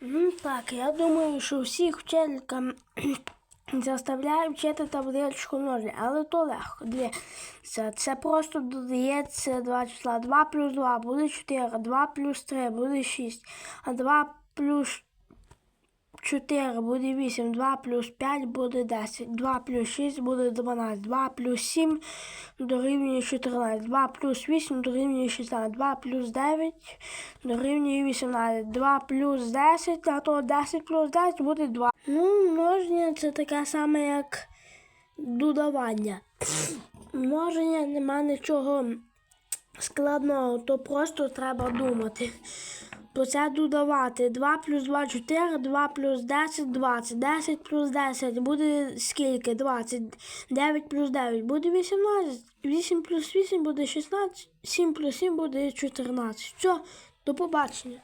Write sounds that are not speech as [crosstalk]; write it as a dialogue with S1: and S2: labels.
S1: Ну так, я думаю, що всіх вчителькам [clears throat] заставляють вчити табличку множення, але то легко. Дивіться, це просто додається два числа. 2 плюс 2 буде 4, 2 плюс 3 буде 6, а 2 плюс 4 буде 8, 2 плюс 5 буде 10, 2 плюс 6 буде 12, 2 плюс 7 дорівнює 14, 2 плюс 8 дорівнює 16, 2 плюс 9 дорівнює 18, 2 плюс 10, а то 10 плюс 10 буде 2. Ну, множення це таке саме, як додавання. Множення нема нічого складного, то просто треба думати. Бо це додавати 2 плюс 2 4, 2 плюс 10 20, 10 плюс 10 буде скільки? 20, 9 плюс 9 буде 18, 8 плюс 8 буде 16, 7 плюс 7 буде 14. Все, до побачення.